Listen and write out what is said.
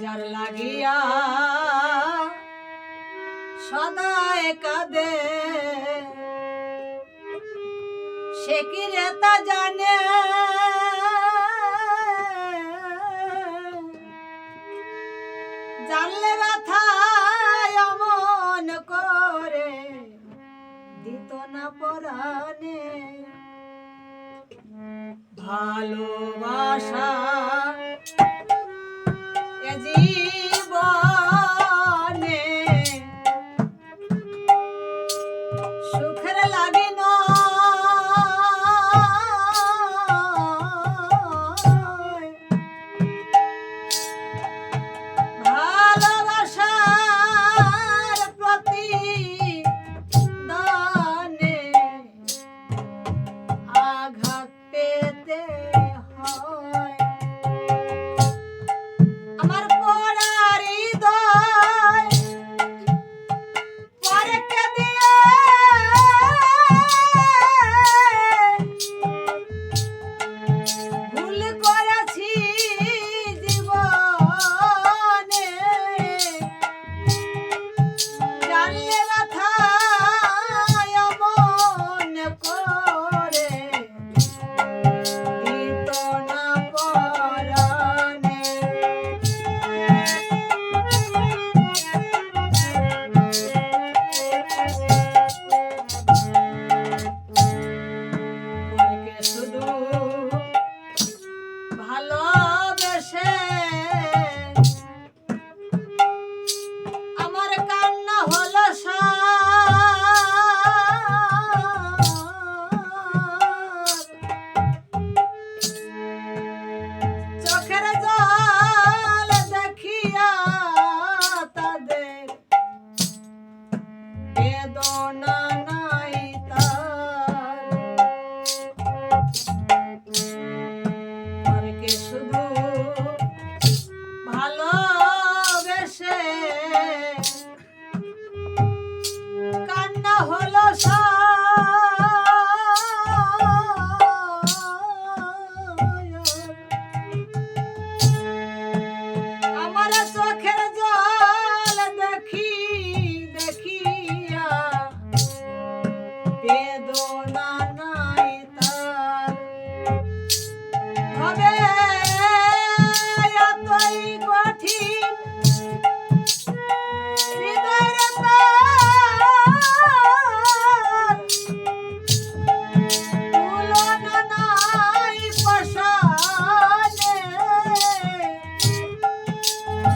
যার লাগিয়া সদায় কাঁদে। সে কি রেতা জানে? জানলে ব্যথা মন করে, দিত না পরানে ভালোবাসা ভালো